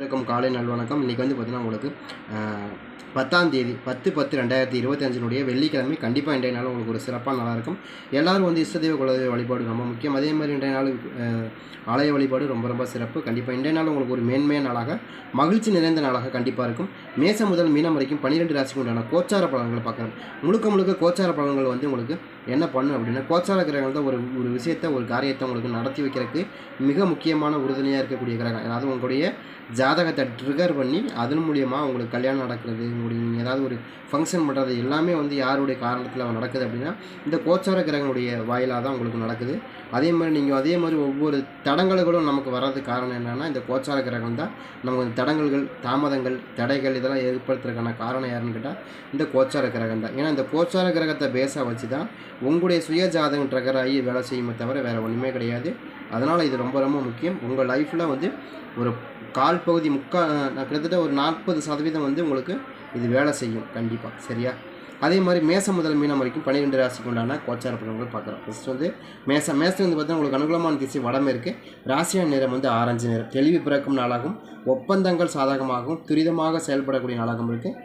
வணக்கம் காலை நல்வணக்கம். இன்றைக்கி வந்து பார்த்தீங்கன்னா உங்களுக்கு பத்தாம் தேதி பத்து பத்து ரெண்டாயிரத்தி இருபத்தஞ்சினுடைய வெள்ளிக்கிழமை கண்டிப்பாக இன்றைய நாள் உங்களுக்கு ஒரு சிறப்பாக நல்லாயிருக்கும் இருக்கும். எல்லாரும் வந்து இஷ்டதெய்வ குலதெய்வ வழிபாடு ரொம்ப முக்கியம். அதே மாதிரி இன்றைய நாள் ஆலய வழிபாடு ரொம்ப ரொம்ப சிறப்பு. கண்டிப்பாக இன்றைய நாள் உங்களுக்கு ஒரு மேன்மையான நாளாக மகிழ்ச்சி நிறைந்த நாளாக கண்டிப்பாக இருக்கும். மேசம் முதல் மீனம் வரைக்கும் பன்னிரெண்டு ராசிக்கு உண்டான கோச்சார பலன்களை பார்க்குறோம் முழுக்க முழுக்க கோச்சார பலன்கள் வந்து உங்களுக்கு என்ன பண்ணும் அப்படின்னா கோச்சார கிரகங்கள் தான் ஒரு ஒரு விஷயத்தை ஒரு காரியத்தை உங்களுக்கு நடத்தி வைக்கிறதுக்கு மிக முக்கியமான உறுதுணையாக இருக்கக்கூடிய கிரகம். அதாவது உங்களுடைய ஜாதகத்தை ட்ரிகர் பண்ணி அதன் மூலியமாக உங்களுக்கு கல்யாணம் நடக்கிறது உங்களுக்கு நீங்கள் ஏதாவது ஒரு ஃபங்க்ஷன் பண்ணுறது எல்லாமே வந்து யாருடைய காரணத்தில் நடக்குது அப்படின்னா இந்த கோச்சார கிரகங்களுடைய வாயிலாக தான் உங்களுக்கு நடக்குது. அதே மாதிரி நீங்கள் அதே மாதிரி ஒவ்வொரு தடங்கல்களும் நமக்கு வர்றதுக்கு காரணம் என்னென்னா இந்த கோச்சார கிரகம் தான். நமக்கு தடங்கல்கள் தாமதங்கள் தடைகள் இதெல்லாம் ஏற்படுத்துறதுக்கான காரணம் யாருன்னு கேட்டால் இந்த கோச்சார கிரகம் தான். ஏன்னா இந்த கோச்சார கிரகத்தை பேஸாக வச்சு தான் உங்களுடைய சுய ஜாதகம் ட்ரகராகி ஆகி வேலை செய்யுமே தவிர வேறு ஒன்றுமே கிடையாது. அதனால் இது ரொம்ப ரொம்ப முக்கியம். உங்கள் லைஃப்பில் வந்து ஒரு கால் பகுதி முக்கால் கிட்டத்தட்ட ஒரு நாற்பது சதவீதம் வந்து உங்களுக்கு இது வேலை செய்யும். கண்டிப்பாக சரியா? அதே மாதிரி மேசம் முதல் மீனம் வரைக்கும் பன்னிரெண்டு ராசிக்கு உண்டான கோச்சார பலன்கள் பார்க்குறோம் ஃபஸ்ட் வந்து மேசம் மேசம் வந்து பார்த்தீங்கன்னா உங்களுக்கு அனுகூலமான திசை வடமேற்கு ராசியா நிறம் வந்து ஆரஞ்சு நிறம். தெளிவு பிறக்கும் நாளாகவும் ஒப்பந்தங்கள் சாதகமாகவும் துரிதமாக செயல்படக்கூடிய நாளாகவும் இருக்குது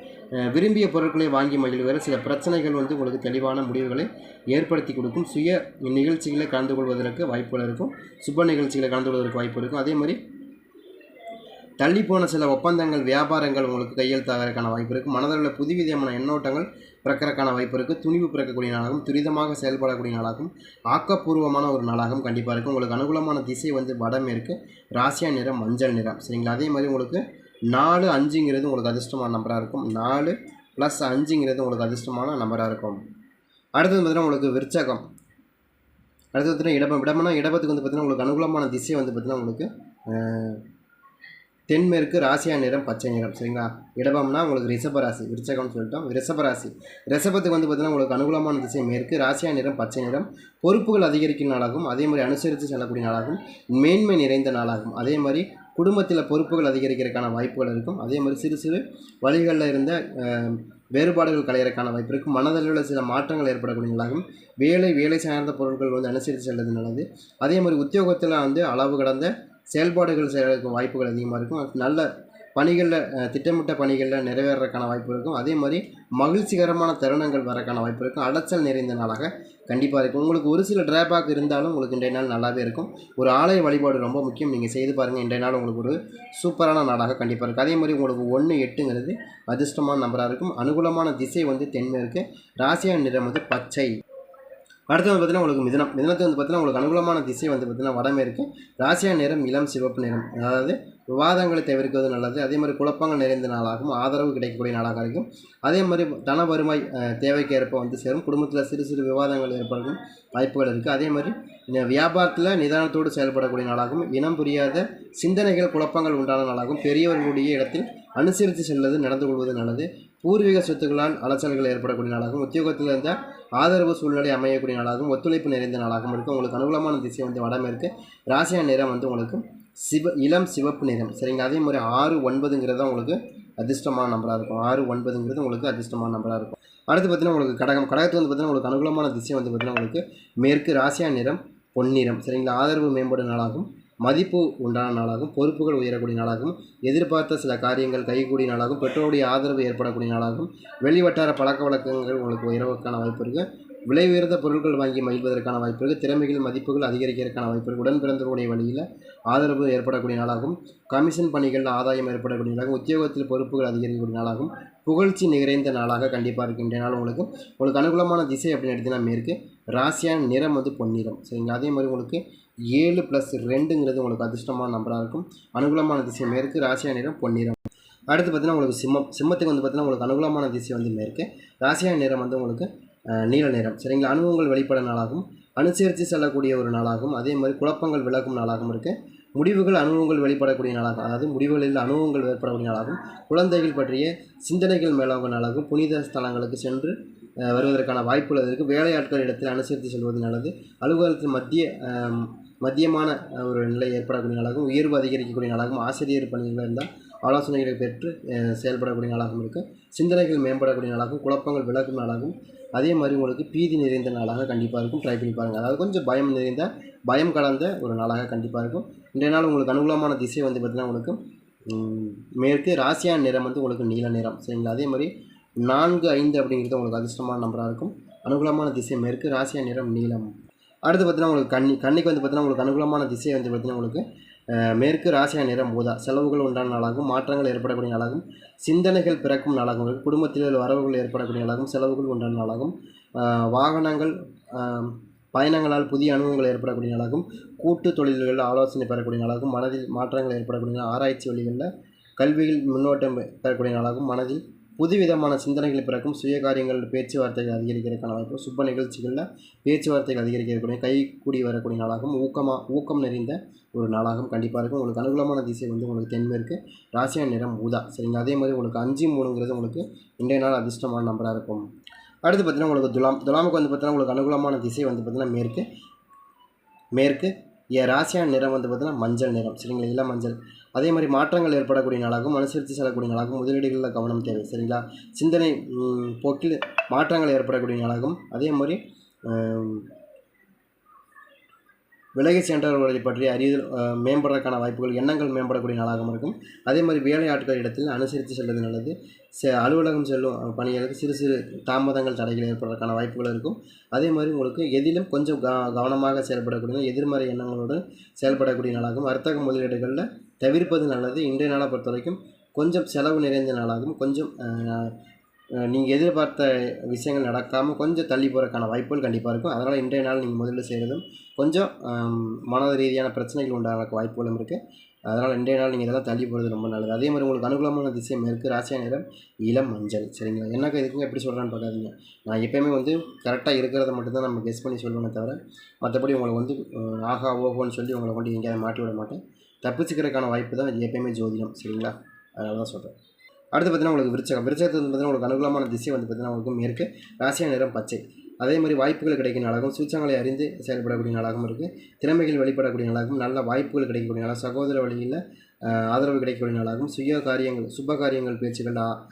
விரும்பிய பொருட்களை வாங்கி மகிழ்கிற சில பிரச்சனைகள் வந்து உங்களுக்கு தெளிவான முடிவுகளை ஏற்படுத்தி கொடுக்கும். சுய நிகழ்ச்சிகளை கலந்து கொள்வதற்கு வாய்ப்புகள் இருக்கும். சுப நிகழ்ச்சிகளை கலந்து கொள்வதற்கு வாய்ப்பு இருக்கும். அதே மாதிரி தள்ளி போன சில ஒப்பந்தங்கள் வியாபாரங்கள் உங்களுக்கு கையெழுத்தாகிறதுக்கான வாய்ப்பு இருக்குது மனதில் புதுவிதமான எண்ணோட்டங்கள் பிறக்கிறதுக்கான வாய்ப்பு இருக்குது துணிவு பிறக்கக்கூடிய நாளாகவும் துரிதமாக செயல்படக்கூடிய நாளாகவும் ஆக்கப்பூர்வமான ஒரு நாளாகவும் கண்டிப்பாக இருக்கும். உங்களுக்கு அனுகூலமான திசை வந்து வடமேற்கு ராசியா நிறம் மஞ்சள் நிறம். சரிங்களா? அதே மாதிரி உங்களுக்கு நாலு அஞ்சுங்கிறது உங்களுக்கு அதிர்ஷ்டமான நம்பராக இருக்கும். நாலு ப்ளஸ் அஞ்சுங்கிறது உங்களுக்கு அதிர்ஷ்டமான நம்பராக இருக்கும். அடுத்தது பார்த்தீங்கன்னா உங்களுக்கு விற்சகம் அடுத்தது பார்த்தீங்கன்னா இடபம் இடம்னா இடபத்துக்கு வந்து பார்த்தீங்கன்னா உங்களுக்கு அனுகூலமான திசை வந்து பார்த்தீங்கன்னா உங்களுக்கு தென்மேற்கு ராசியா நிறம் பச்சை நிறம். சரிங்களா? இடபம்னா உங்களுக்கு ரிஷபராசி விருச்சகம்னு சொல்லிட்டோம். ரிஷபராசி ரிஷபத்துக்கு வந்து பார்த்தீங்கன்னா உங்களுக்கு அனுகூலமான திசை மேற்கு ராசியா நிறம் பச்சை நிறம். பொறுப்புகள் அதிகரிக்கும் நாளாகும். அதே மாதிரி அனுசரித்து செல்லக்கூடிய நாளாகும். மேன்மை நிறைந்த நாளாகும். அதே மாதிரி குடும்பத்தில் பொறுப்புகள் அதிகரிக்கிறதுக்கான வாய்ப்புகள் இருக்கும். அதே மாதிரி சிறு சிறு வழிகளில் இருந்த வேறுபாடுகள் கலையிறக்கான வாய்ப்பு இருக்கும். மனதளவில் சில மாற்றங்கள் ஏற்படக்கூடியங்களாகும் வேலை வேலை சார்ந்த பொருட்கள் வந்து அனுசரித்து செல்வது நல்லது. அதே மாதிரி உத்தியோகத்தில் வந்து அளவு கடந்த செயல்பாடுகள் செய்கிறதுக்கு வாய்ப்புகள் அதிகமாக இருக்கும். நல்ல பணிகளில் திட்டமிட்ட பணிகளில் நிறைவேறக்கான வாய்ப்பு இருக்கும். அதே மாதிரி மகிழ்ச்சிகரமான தருணங்கள் வரக்கான வாய்ப்பு இருக்கும். அலைச்சல் நிறைந்த நாளாக கண்டிப்பாக இருக்கும். உங்களுக்கு ஒரு சில ட்ராபேக் இருந்தாலும் உங்களுக்கு இன்றைய நாள் நல்லாவே இருக்கும். ஒரு ஆலய வழிபாடு ரொம்ப முக்கியம். நீங்கள் செய்து பாருங்கள் இன்றைய நாள் உங்களுக்கு ஒரு சூப்பரான நாளாக கண்டிப்பாக இருக்கும். அதே மாதிரி உங்களுக்கு ஒன்று எட்டுங்கிறது அதிர்ஷ்டமான நம்பராக இருக்கும். அனுகூலமான திசை வந்து தென்மேற்கு. ராசியா நிறம் வந்து பச்சை. அடுத்து வந்து பார்த்தீங்கன்னா உங்களுக்கு மிதனம். மிதனத்தை வந்து பார்த்தீங்கன்னா உங்களுக்கு அனுகூலமான திசை வந்து பார்த்தீங்கன்னா வடமேற்கு. ராசியா நிறம் இளம் சிவப்பு நிறம் அதாவது விவாதங்களை தவிர்க்கிறது நல்லது. அதே மாதிரி குழப்பங்கள் நிறைந்த நாளாகவும் ஆதரவு கிடைக்கக்கூடிய நாளாக இருக்கும். அதே மாதிரி தன வருமாய் தேவைக்கு ஏற்ப வந்து சேரும். குடும்பத்தில் சிறு சிறு விவாதங்கள் ஏற்படும் வாய்ப்புகள் இருக்குது அதே மாதிரி இந்த வியாபாரத்தில் நிதானத்தோடு செயல்படக்கூடிய நாளாகவும் இனம் புரியாத சிந்தனைகள் குழப்பங்கள் உண்டான நாளாகவும் பெரியவர்களுடைய இடத்தில் அனுசரித்து செல்வது நடந்து கொள்வது நல்லது. பூர்வீக சொத்துக்களால் அலைச்சல்கள் ஏற்படக்கூடிய நாளாகவும் உத்தியோகத்தில் இருந்த ஆதரவு சூழ்நிலை அமையக்கூடிய நாளாகவும் ஒத்துழைப்பு நிறைந்த நாளாகவும் இருக்கும் உங்களுக்கு அனுகூலமான திசை வந்து வடமேற்கு ராசியா நிறம் வந்து உங்களுக்கு சிவ இளம் சிவப்பு நிறம். சரிங்க அதே மாதிரி ஆறு ஒன்பதுங்கிறது தான் உங்களுக்கு அதிர்ஷ்டமான நம்பராக இருக்கும். ஆறு ஒன்பதுங்கிறது உங்களுக்கு அதிர்ஷ்டமான நம்பராக இருக்கும். அடுத்து பார்த்தீங்கன்னா உங்களுக்கு கடகம். கடகத்தில் வந்து பார்த்தீங்கன்னா உங்களுக்கு அனுகூலமான திசை வந்து பார்த்தீங்கன்னா உங்களுக்கு மேற்கு ராசியா நிறம் பொன்னிறம் சரிங்களா? ஆதரவு மேம்படும் நாளாகும் மதிப்பு உண்டான நாளாகும் பொறுப்புகள் உயரக்கூடிய நாளாகும் எதிர்பார்த்த சில காரியங்கள் கைகூடிய நாளாகும் பெற்றோருடைய ஆதரவு ஏற்படக்கூடிய நாளாகும். வெளிவட்டார பழக்க வழக்கங்கள் உங்களுக்கு உயரவுக்கான வாய்ப்பு இருக்குது விலை உயர்ந்த பொருட்கள் வாங்கி மகிழ்வதற்கான வாய்ப்பு இருக்குது திறமைகள் மதிப்புகள் அதிகரிக்கிறதுக்கான வாய்ப்பு இருக்குது உடன் பிறந்தவருடைய வழியில் ஆதரவு ஏற்படக்கூடிய நாளாகும். கமிஷன் பணிகளில் ஆதாயம் ஏற்படக்கூடிய நாளாகும். உத்தியோகத்தில் பொறுப்புகள் அதிகரிக்கக்கூடிய நாளாகும். புகழ்ச்சி நிறைந்த நாளாக கண்டிப்பாக இருக்கின்ற நாள் உங்களுக்கு. உங்களுக்கு அனுகூலமான திசை அப்படின்னு எடுத்தீங்கன்னா மேற்கு. ராசியான நிறம் வந்து பொன்னிறம். சரிங்களா? அதே மாதிரி உங்களுக்கு ஏழு ப்ளஸ் ரெண்டுங்கிறது உங்களுக்கு அதிர்ஷ்டமான நம்பராக இருக்கும். அனுகூலமான திசை மேற்கு ராசியா நிறம் பொன்னிறம். அடுத்து பார்த்தீங்கன்னா உங்களுக்கு சிம்மம் சிம்மத்துக்கு வந்து பார்த்தீங்கன்னா உங்களுக்கு அனுகூலமான திசை வந்து மேற்கு. ராசியா நிறம் வந்து உங்களுக்கு நீல நிறம். சரிங்களா? அனுபவங்கள் வெளிப்பட நாளாகும். அனுசரித்து செல்லக்கூடிய ஒரு நாளாகும். அதே மாதிரி குழப்பங்கள் விலகும் நாளாகவும் இருக்குது முடிவுகள் அனுபவங்கள் வெளிப்படக்கூடிய நாளாகும். அதாவது முடிவுகளில் அனுபவங்கள் ஏற்படக்கூடிய நாளாகும். குழந்தைகள் பற்றிய சிந்தனைகள் மேலாகும் நாளாகும். புனித ஸ்தலங்களுக்கு சென்று வருவதற்கான வாய்ப்புகள் இருக்குது வேலையாட்கள் இடத்தில் அனுசரித்து செல்வது நல்லது. அலுவலகத்தில் மத்திய மதியமான மத்தியமான ஒரு நிலை ஏற்படக்கூடிய நாளாகவும் உயர்வு அதிகரிக்கக்கூடிய நாளாகவும் ஆசிரியர் பணிகள் இருந்தால் ஆலோசனைகளை பெற்று செயல்படக்கூடிய நாளாகவும் இருக்கும் சிந்தனைகள் மேம்படக்கூடிய நாளாகவும் குழப்பங்கள் விளக்கும் நாளாகவும் அதே மாதிரி உங்களுக்கு பீதி நிறைந்த நாளாக கண்டிப்பாக இருக்கும். ட்ரை பண்ணி பாருங்கள் அதாவது கொஞ்சம் பயம் நிறைந்த பயம் கலந்த ஒரு நாளாக கண்டிப்பாக இருக்கும். இன்றைய நாள் உங்களுக்கு அனுகூலமான திசை வந்து பார்த்திங்கன்னா உங்களுக்கு மேற்கு ராசியான நிறம் வந்து உங்களுக்கு நீல நிறம். சரிங்களா? அதே மாதிரி நான்கு ஐந்து அப்படிங்கிறது உங்களுக்கு அதிர்ஷ்டமான நம்பராக இருக்கும். அனுகூலமான திசை மேற்கு ராசியா நிறம் நீளம் அடுத்து பார்த்தீங்கன்னா உங்களுக்கு கண்ணி கண்ணிக்கு வந்து பார்த்தீங்கன்னா உங்களுக்கு அனுகூலமான திசை வந்து பார்த்தீங்கன்னா உங்களுக்கு மேற்கு ராசியான் நிறம் ஊதா செலவுகள் உண்டான நாளாகும் மாற்றங்கள் ஏற்படக்கூடிய நாளாகும் சிந்தனைகள் பிறக்கும் நாளாகும் உங்களுக்கு குடும்பத்தில் வரவுகள் ஏற்படக்கூடிய நாளாகும் செலவுகள் உண்டான நாளாகும் வாகனங்கள் பயணங்களால் புதிய அனுபவங்கள் ஏற்படக்கூடிய நாளாகும் கூட்டு தொழில்களில் ஆலோசனை பெறக்கூடிய நாளாகும் மனதில் மாற்றங்கள் ஏற்படக்கூடிய ஆராய்ச்சி வழிகளில் கல்வியில் முன்னோட்டம் பெறக்கூடிய நாளாகும் மனதில் புதுவிதமான சிந்தனைகள் பிறக்கும் சுய காரியங்கள் பேச்சுவார்த்தைகள் அதிகரிக்கிறதுக்கான வாய்ப்பு சுப நிகழ்ச்சிகளில் பேச்சுவார்த்தைகள் அதிகரிக்கக்கூடிய கை கூடி வரக்கூடிய நாளாகவும் ஊக்கமாக ஊக்கம் நிறைந்த ஒரு நாளாகவும் கண்டிப்பாக இருக்கும். உங்களுக்கு அனுகூலமான திசை வந்து உங்களுக்கு தென்மேற்கு ராசியான நிறம் ஊதா. சரிங்க அதே மாதிரி உங்களுக்கு அஞ்சு மூணுங்கிறது உங்களுக்கு இன்றைய நாள் அதிர்ஷ்டமான நம்பராக இருக்கும். அடுத்து பார்த்தீங்கன்னா உங்களுக்கு துலாம் துலாமுக்கு வந்து பார்த்தீங்கன்னா உங்களுக்கு அனுகூலமான திசை வந்து பார்த்தீங்கன்னா மேற்கு. மேற்கு என் ராசியான நிறம் வந்து பார்த்தீங்கன்னா மஞ்சள் நிறம். சரிங்களா? இளம் மஞ்சள் அதே மாதிரி மாற்றங்கள் ஏற்படக்கூடிய நாளாகவும் அனுசரித்து செல்லக்கூடிய நாளாகவும் முதலீடுகளில் கவனம் தேவை. சரிங்களா? சிந்தனை போக்கில் மாற்றங்கள் ஏற்படக்கூடிய நாளாகவும் அதே மாதிரி விலகி சென்றவர்களை பற்றி அறிதல் மேம்படுறதுக்கான வாய்ப்புகள் எண்ணங்கள் மேம்படக்கூடிய நாளாகவும் இருக்கும். அதே மாதிரி வேலை ஆட்கள் இடத்தில் அனுசரித்து செல்வது நல்லது. செ அலுவலகம் செல்லும் பணிகளுக்கு சிறு சிறு தாமதங்கள் தடைகள் ஏற்படுறதுக்கான வாய்ப்புகள் இருக்கும். அதே மாதிரி உங்களுக்கு எதிலும் கொஞ்சம் க கவனமாக செயல்படக்கூடிய எதிர்மறை எண்ணங்களுடன் செயல்படக்கூடிய நாளாகும் வர்த்தக முதலீடுகளில் தவிர்ப்பது நல்லது. இன்றைய நாளை பொறுத்த வரைக்கும் கொஞ்சம் செலவு நிறைந்த நாளாகும் கொஞ்சம் நீங்கள் எதிர்பார்த்த விஷயங்கள் நடக்காமல் கொஞ்சம் தள்ளி போகிறதுக்கான வாய்ப்புகள் கண்டிப்பாக இருக்கும். அதனால் இன்றைய நாள் நீங்கள் முதல்ல செய்கிறதும் கொஞ்சம் மனத மன ரீதியான பிரச்சனைகள் உண்டாக வாய்ப்புகளும் இருக்குது அதனால் இன்றைய நாள் நீங்கள் இதெல்லாம் தள்ளி போகிறது ரொம்ப நல்லது. அதே மாதிரி உங்களுக்கு அனுகூலமான திசை மேற்கு ராசியா நேரம் இளம் மஞ்சள். சரிங்களா? என்னக்கா இதுக்குங்க எப்படி சொல்கிறேன்னு பார்க்காதீங்க. நான் எப்பயுமே வந்து கரெக்டாக இருக்கிறத மட்டும்தான் நம்ம கெஸ் பண்ணி சொல்லுவேனே தவிர மற்றபடி உங்களை வந்து ஆகா ஆஹா ஓஹோன்னு சொல்லி உங்களை கொண்டு எங்கேயாவது மாட்டி விட மாட்டேன். தப்பிச்சுக்கிறதுக்கான வாய்ப்பு தான் எப்பயுமே ஜோதிடம் சரிங்களா? அதனால தான் சொல்கிறேன் அடுத்து பார்த்தீங்கன்னா உங்களுக்கு விருச்சகம். விருச்சகத்தில் வந்து பார்த்தீங்கன்னா உங்களுக்கு அனுகூலமான திசை வந்து பார்த்தீங்கன்னா உங்களுக்கு மேற்கு ராசியான நிறம் பச்சை. அதே மாதிரி வாய்ப்புகள் கிடைக்கும் நாளாகவும் சூச்சங்களை அறிந்து செயல்படக்கூடிய நாளாகவும் இருக்குது திறமைகள் வெளிப்படக்கூடிய நாளாகவும் நல்ல வாய்ப்புகள் கிடைக்கக்கூடிய நாளாக சகோதர வழியில் ஆதரவு கிடைக்கக்கூடிய நாளாகவும் சுய காரியங்கள் சுப காரியங்கள் பேச்சுகள் ஆ-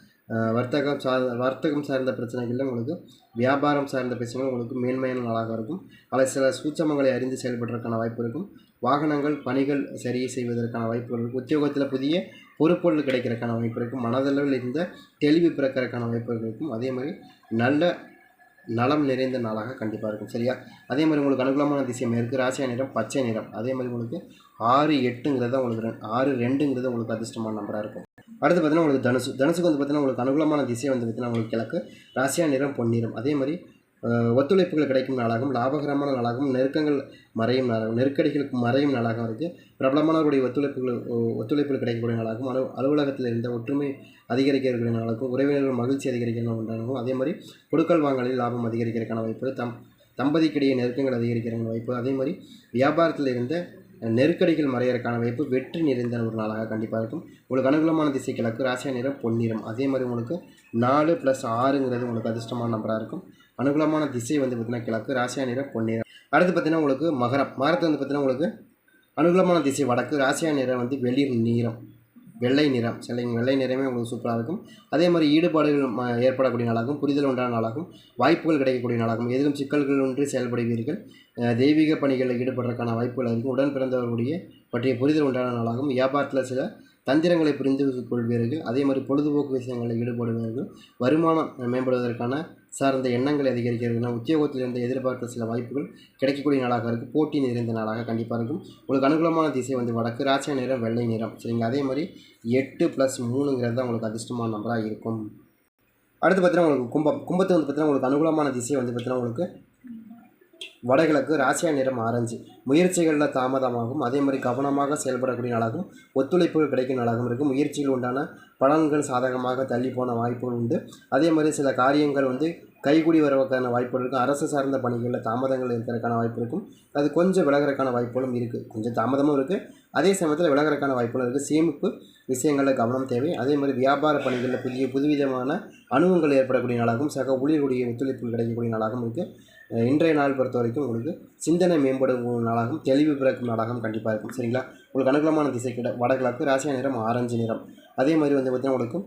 வர்த்தகம் சார் வர்த்தகம் சார்ந்த பிரச்சனைகளில் உங்களுக்கு வியாபாரம் சார்ந்த பிரச்சனைகள் உங்களுக்கு மேன்மையான நாளாக இருக்கும். அதில் சில சூட்சமங்களை அறிந்து செயல்படுறதுக்கான வாய்ப்பு இருக்கும். வாகனங்கள் பணிகள் சரி செய்வதற்கான வாய்ப்புகள் உத்தியோகத்தில் புதிய பொறுப்புகள் கிடைக்கிறதுக்கான வாய்ப்பு இருக்கும் மனதளவில் இருந்த தெளிவு பிறக்கிறதுக்கான வாய்ப்புகள் இருக்கும். அதே மாதிரி நல்ல நலம் நிறைந்த நாளாக கண்டிப்பாக இருக்கும். சரியா? அதே மாதிரி உங்களுக்கு அனுகூலமான திசை மேற்கு ராசியா நிறம் பச்சை நிறம். அதே மாதிரி உங்களுக்கு ஆறு எட்டுங்கிறது உங்களுக்கு ஆறு ரெண்டுங்கிறது உங்களுக்கு அதிர்ஷ்டமான நம்பராக இருக்கும். அடுத்து பார்த்தீங்கன்னா உங்களுக்கு தனுசு. தனுசுக்கு வந்து பார்த்தீங்கன்னா உங்களுக்கு அனுகூலமான திசை வந்து பார்த்தீங்கன்னா உங்களுக்கு கிழக்கு ராசியா நிறம் பொன்னிறம் அதே மாதிரி ஒத்துழைப்புகள் கிடைக்கும் நாளாகவும் லாபகரமான நாளாகவும் நெருக்கங்கள் மறையும் நாளாகவும் நெருக்கடிகளுக்கு மறையும் நாளாகவும் இருக்குது பிரபலமானவருடைய ஒத்துழைப்புகள் ஒத்துழைப்புகள் கிடைக்கக்கூடிய நாளாகவும் அலு அலுவலகத்தில் இருந்த ஒற்றுமை அதிகரிக்கக்கூடிய நாளாகவும் உறவினர்கள் மகிழ்ச்சி அதிகரிக்கிற ஒன்றாகவும் அதே மாதிரி கொடுக்கல் வாங்கலில் லாபம் அதிகரிக்கிறதுக்கான வாய்ப்பு தம் தம்பதிக்கிடையே நெருக்கங்கள் அதிகரிக்கிறதுக்கான வாய்ப்பு அதே மாதிரி வியாபாரத்தில் இருந்த நெருக்கடிகள் மறையறக்கான வாய்ப்பு வெற்றி நிறைந்த ஒரு நாளாக கண்டிப்பாக இருக்கும். உங்களுக்கு அனுகூலமான திசை கிழக்கு ராசியா நிறம் பொன்னிறம் அதே மாதிரி உங்களுக்கு நாலு ப்ளஸ் ஆறுங்கிறது உங்களுக்கு அதிர்ஷ்டமான நம்பராக இருக்கும். அனுகூலமான திசை வந்து பார்த்தீங்கன்னா கிழக்கு ராசியா நிறம் பொன்னிறம் அடுத்து பார்த்தீங்கன்னா உங்களுக்கு மகரம். மகரத்தை வந்து பார்த்தீங்கன்னா உங்களுக்கு அனுகூலமான திசை வடக்கு ராசியா நிறம் வந்து வெளிர் நீரம் வெள்ளை நிறம். சரிங்க வெள்ளை நிறமே உங்களுக்கு சூப்பராக இருக்கும். அதே மாதிரி ஈடுபாடுகள் ஏற்படக்கூடிய நாளாகும். புரிதல் உண்டான நாளாகும். வாய்ப்புகள் கிடைக்கக்கூடிய நாளாகும். எதிலும் சிக்கல்கள் ஒன்றி செயல்படுவீர்கள். தெய்வீக பணிகளில் ஈடுபடுறதுக்கான வாய்ப்புகள் இருக்கும் உடன் பிறந்தவர்களுடைய பற்றிய புரிதல் உண்டான நாளாகும். வியாபாரத்தில் சில தந்திரங்களை புரிந்து கொள்வீர்கள். அதே மாதிரி பொழுதுபோக்கு விஷயங்களில் ஈடுபடுவீர்கள். வருமானம் மேம்படுவதற்கான சார்ந்த எண்ணங்களை அதிகரிக்கிறதுனா உத்தியோகத்திலிருந்து எதிர்பார்த்த சில வாய்ப்புகள் கிடைக்கக்கூடிய நாளாக இருக்குது போட்டி நிறைந்த நாளாக கண்டிப்பாக இருக்கும். உங்களுக்கு அனுகூலமான திசை வந்து வடக்கு ராசியா நிறம் வெள்ளை நிறம். சரிங்க அதே மாதிரி எட்டு ப்ளஸ் மூணுங்கிறது தான் உங்களுக்கு அதிர்ஷ்டமான நம்பராக இருக்கும். அடுத்து பார்த்தீங்கன்னா உங்களுக்கு கும்பம் கும்பத்து வந்து பார்த்தீங்கன்னா உங்களுக்கு அனுகூலமான திசை வந்து பார்த்தீங்கன்னா உங்களுக்கு வடகிழக்கு ராசியா நிறம் ஆரஞ்சு. முயற்சிகளில் தாமதமாகும். அதே மாதிரி கவனமாக செயல்படக்கூடிய நாளாகவும் ஒத்துழைப்புகள் கிடைக்கும் நாளாகவும் இருக்கும். முயற்சியில் உண்டான பலன்கள் சாதகமாக தள்ளி போன வாய்ப்புகள் உண்டு. அதே மாதிரி சில காரியங்கள் வந்து கைகூடி வருவதற்கான வாய்ப்புகள் இருக்கும். அரசு சார்ந்த பணிகளில் தாமதங்கள் இருக்கிறதுக்கான வாய்ப்பு இருக்கும். அது கொஞ்சம் விலகிறதுக்கான வாய்ப்புகளும் இருக்குது கொஞ்சம் தாமதமும் இருக்குது அதே சமயத்தில் விலகிறதுக்கான வாய்ப்புகளும் இருக்குது சேமிப்பு விஷயங்களில் கவனம் தேவை. அதே மாதிரி வியாபார பணிகளில் புதிய புதுவிதமான அனுபவங்கள் ஏற்படக்கூடிய நாளாகவும் சக ஊழியர்களுடைய ஒத்துழைப்புகள் கிடைக்கக்கூடிய நாளாகவும் இருக்குது இன்றைய நாள் பொறுத்த வரைக்கும் உங்களுக்கு சிந்தனை மேம்படும் நாளாகவும் தெளிவு பிறக்கும் நாளாகவும் கண்டிப்பாக இருக்கும் சரிங்களா? உங்களுக்கு அனுகூலமான திசை கிட்ட வடகிழக்கு ராசியா நிறம் ஆரஞ்சு நிறம். அதே மாதிரி வந்து பார்த்திங்கன்னா உங்களுக்கு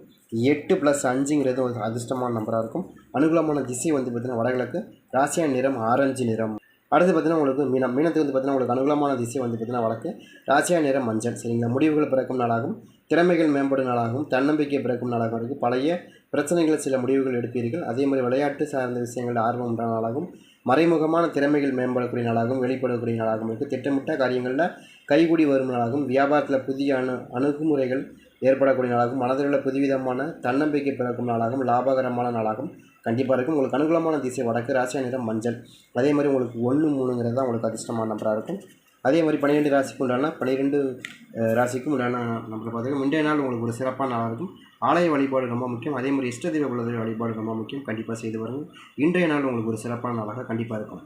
எட்டு ப்ளஸ் அஞ்சுங்கிறது ஒரு அதிர்ஷ்டமான நம்பராக இருக்கும். அனுகூலமான திசை வந்து பார்த்திங்கன்னா வடகிழக்கு ராசியா நிறம் ஆரஞ்சு நிறம். அடுத்து பார்த்தீங்கன்னா உங்களுக்கு மீனம் மீனத்துக்கு வந்து பார்த்தீங்கன்னா உங்களுக்கு அனுகூலமான திசை வந்து பார்த்தீங்கன்னா வடக்கு ராசியா நிறம் மஞ்சள் சரிங்களா? முடிவுகள் பிறக்கும் நாளாகவும் திறமைகள் மேம்படும் நாளாகவும் தன்னம்பிக்கை பிறக்கும் நாளாகவும் இருக்குது பழைய பிரச்சனைகள் சில முடிவுகள் எடுப்பீர்கள். அதே மாதிரி விளையாட்டு சார்ந்த விஷயங்கள் ஆர்வம் நாளாகவும் மறைமுகமான திறமைகள் மேம்படக்கூடிய நாளாகவும் வெளிப்படக்கூடிய நாளாகவும் இருக்குது திட்டமிட்ட காரியங்களில் கைகூடி வரும் நாளாகவும் வியாபாரத்தில் புதிய அணு அணுகுமுறைகள் ஏற்படக்கூடிய நாளாகவும் மனதில் உள்ள புதுவிதமான தன்னம்பிக்கை பிறக்கும் நாளாகவும் லாபகரமான நாளாகவும் கண்டிப்பாக இருக்கும். உங்களுக்கு அனுகூலமான திசை வடக்கு ராசியா நிறம் மஞ்சள். அதே மாதிரி உங்களுக்கு ஒன்று மூணுங்கிறது தான் உங்களுக்கு அதிர்ஷ்டமான நம்பராக இருக்கும். அதே மாதிரி பன்னிரெண்டு ராசிக்கு உண்டான பன்னிரெண்டு ராசிக்கும் உண்டான நம்பர் பார்த்தீங்கன்னா முந்தைய நாள் உங்களுக்கு ஒரு சிறப்பான நாளாக இருக்கும். ஆலய வழிபாடு ரொம்ப முக்கியம். அதே மாதிரி இஷ்ட தெய்வ குலதெய்வ வழிபாடு ரொம்ப முக்கியம். கண்டிப்பாக செய்து வருங்க இன்றைய நாள் உங்களுக்கு ஒரு சிறப்பான நாளாக கண்டிப்பாக இருக்கும்.